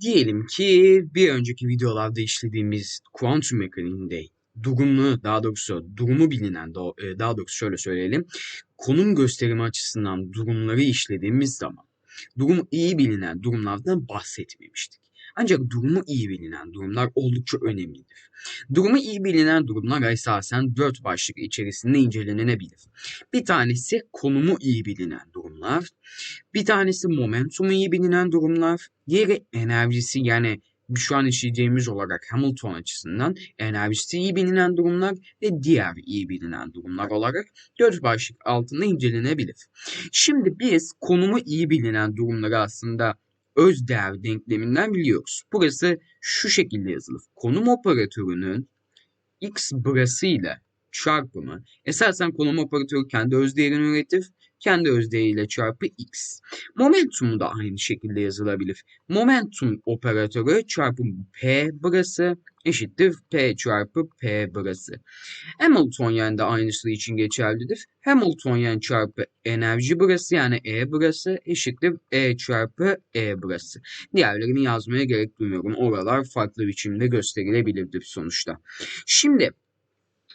Diyelim ki bir önceki videolarda işlediğimiz kuantum mekaniğinde durumu daha doğrusu durumu bilinen e, daha doğrusu şöyle söyleyelim konum gösterimi açısından durumları işlediğimiz zaman durumu iyi bilinen durumlardan bahsetmemiştik. Ancak durumu iyi bilinen durumlar oldukça önemlidir. Durumu iyi bilinen durumlar esasen dört başlık içerisinde incelenebilir. Bir tanesi konumu iyi bilinen durumlar, bir tanesi momentumu iyi bilinen durumlar, diğeri enerjisi yani şu an işleyeceğimiz olarak Hamilton açısından enerjisi iyi bilinen durumlar ve diğer iyi bilinen durumlar olarak dört başlık altında incelenebilir. Şimdi biz konumu iyi bilinen durumları aslında öz değer denkleminden biliyoruz. Burası şu şekilde yazılır. Konum operatörünün x burası ile çarpımı esasen konum operatörü kendi öz değerini üretir kendi özdeğiyle çarpı x. Momentum da aynı şekilde yazılabilir. Momentum operatörü çarpı p burası eşittir p çarpı p burası. Hamiltonian da aynısı için geçerlidir. Hamiltonian çarpı enerji burası yani E burası eşittir E çarpı E burası. Diğerlerini yazmaya gerek duymuyorum. Oralar farklı biçimde gösterilebilirdir sonuçta. Şimdi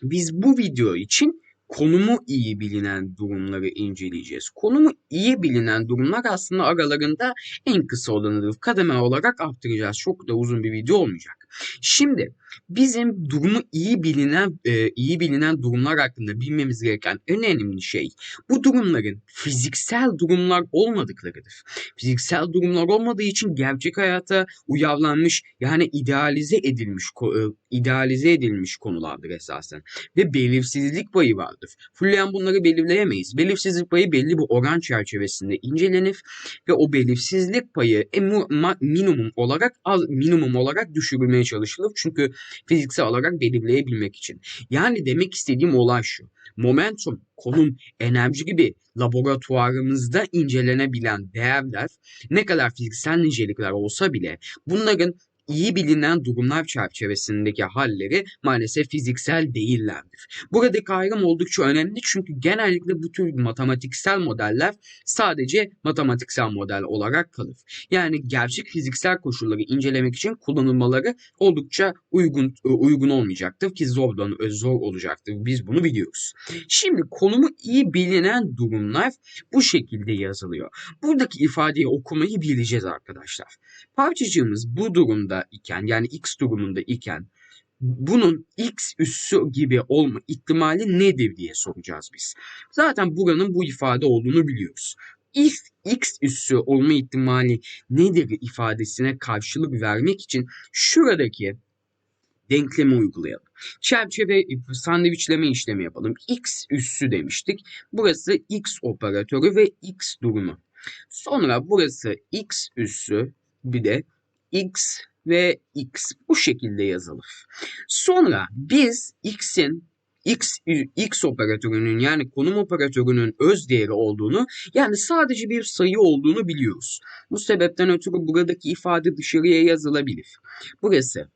biz bu video için konumu iyi bilinen durumları inceleyeceğiz. Konumu iyi bilinen durumlar aslında aralarında en kısa olanıdır. Kademe olarak arttıracağız. Çok da uzun bir video olmayacak. Şimdi bizim durumu iyi bilinen e, iyi bilinen durumlar hakkında bilmemiz gereken en önemli şey bu durumların fiziksel durumlar olmadıklarıdır. Fiziksel durumlar olmadığı için gerçek hayata uyarlanmış yani idealize edilmiş e, idealize edilmiş konulardır esasen ve belirsizlik payı vardır. Fulleyen bunları belirleyemeyiz. Belirsizlik payı belli bir oran çerçevesinde incelenir ve o belirsizlik payı minimum olarak az minimum olarak düşürülmeye çalışılır. Çünkü fiziksel olarak belirleyebilmek için. Yani demek istediğim olay şu. Momentum, konum, enerji gibi laboratuvarımızda incelenebilen değerler ne kadar fiziksel nicelikler olsa bile bunların iyi bilinen durumlar çerçevesindeki halleri maalesef fiziksel değillerdir. Buradaki ayrım oldukça önemli çünkü genellikle bu tür matematiksel modeller sadece matematiksel model olarak kalır. Yani gerçek fiziksel koşulları incelemek için kullanılmaları oldukça uygun uygun olmayacaktır ki zordan zor olacaktır. Biz bunu biliyoruz. Şimdi konumu iyi bilinen durumlar bu şekilde yazılıyor. Buradaki ifadeyi okumayı bileceğiz arkadaşlar. Parçacığımız bu durumda iken yani x durumunda iken bunun x üssü gibi olma ihtimali nedir diye soracağız biz. Zaten buranın bu ifade olduğunu biliyoruz. If x üssü olma ihtimali nedir ifadesine karşılık vermek için şuradaki denklemi uygulayalım. Çerçeve sandviçleme işlemi yapalım. X üssü demiştik. Burası X operatörü ve X durumu. Sonra burası X üssü bir de X ve x bu şekilde yazılır. Sonra biz x'in x, x operatörünün yani konum operatörünün öz değeri olduğunu yani sadece bir sayı olduğunu biliyoruz. Bu sebepten ötürü buradaki ifade dışarıya yazılabilir. Burası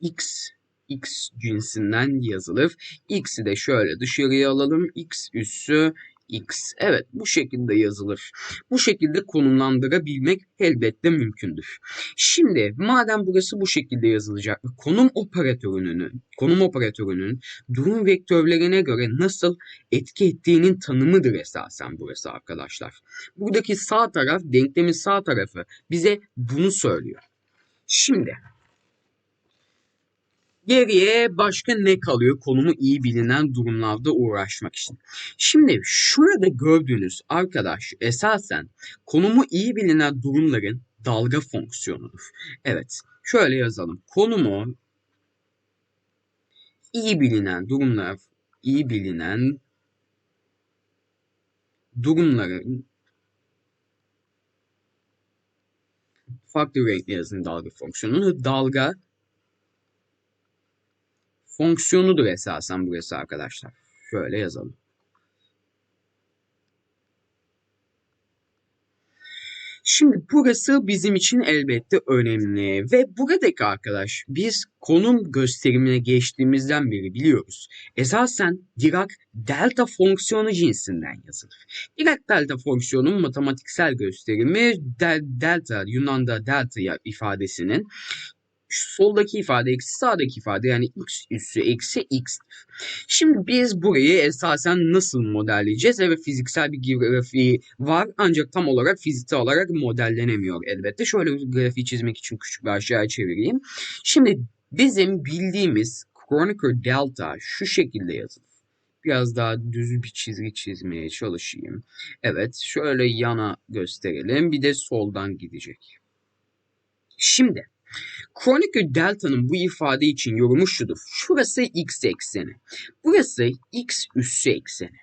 x x cinsinden yazılır. X'i de şöyle dışarıya alalım. x üssü x. Evet bu şekilde yazılır. Bu şekilde konumlandırabilmek elbette mümkündür. Şimdi madem burası bu şekilde yazılacak konum operatörünün konum operatörünün durum vektörlerine göre nasıl etki ettiğinin tanımıdır esasen burası arkadaşlar. Buradaki sağ taraf denklemin sağ tarafı bize bunu söylüyor. Şimdi Geriye başka ne kalıyor konumu iyi bilinen durumlarda uğraşmak için? Şimdi şurada gördüğünüz arkadaş esasen konumu iyi bilinen durumların dalga fonksiyonudur. Evet şöyle yazalım. Konumu iyi bilinen durumlar, iyi bilinen durumların farklı renkli yazın dalga fonksiyonunu. Dalga fonksiyonudur esasen burası arkadaşlar. Şöyle yazalım. Şimdi burası bizim için elbette önemli ve buradaki arkadaş biz konum gösterimine geçtiğimizden beri biliyoruz. Esasen Dirac delta fonksiyonu cinsinden yazılır. Dirac delta fonksiyonun matematiksel gösterimi del, delta Yunan'da delta ifadesinin soldaki ifade eksi sağdaki ifade yani x üssü eksi x. Şimdi biz burayı esasen nasıl modelleyeceğiz? Evet fiziksel bir grafiği var ancak tam olarak fiziksel olarak modellenemiyor elbette. Şöyle bir grafiği çizmek için küçük bir aşağıya çevireyim. Şimdi bizim bildiğimiz Kronecker delta şu şekilde yazılır. Biraz daha düz bir çizgi çizmeye çalışayım. Evet şöyle yana gösterelim. Bir de soldan gidecek. Şimdi Kronecker delta'nın bu ifade için yorumu şudur. Şurası x ekseni. Burası x üssü ekseni.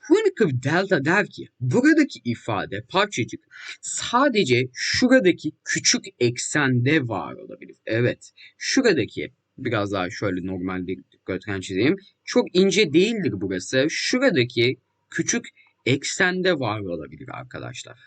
Kronecker delta der ki buradaki ifade parçacık sadece şuradaki küçük eksende var olabilir. Evet şuradaki biraz daha şöyle normal bir dikdörtgen çizeyim. Çok ince değildir burası. Şuradaki küçük eksende var olabilir arkadaşlar.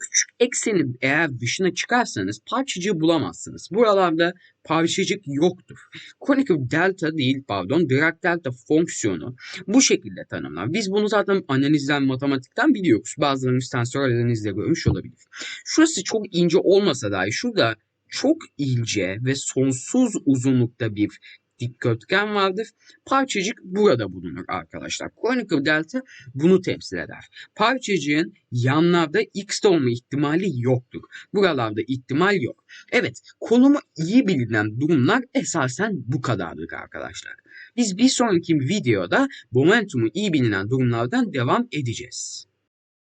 Küçük eksenin eğer dışına çıkarsanız parçacığı bulamazsınız. Buralarda parçacık yoktur. Kronecker delta değil pardon Dirac delta fonksiyonu bu şekilde tanımlar. Biz bunu zaten analizden matematikten biliyoruz. Bazılarımız tensörel analizde görmüş olabilir. Şurası çok ince olmasa dahi şurada çok ince ve sonsuz uzunlukta bir dikdörtgen vardır. Parçacık burada bulunur arkadaşlar. Kronecker delta bunu temsil eder. Parçacığın yanlarda x'te olma ihtimali yoktur. Buralarda ihtimal yok. Evet, konumu iyi bilinen durumlar esasen bu kadardır arkadaşlar. Biz bir sonraki videoda momentumu iyi bilinen durumlardan devam edeceğiz.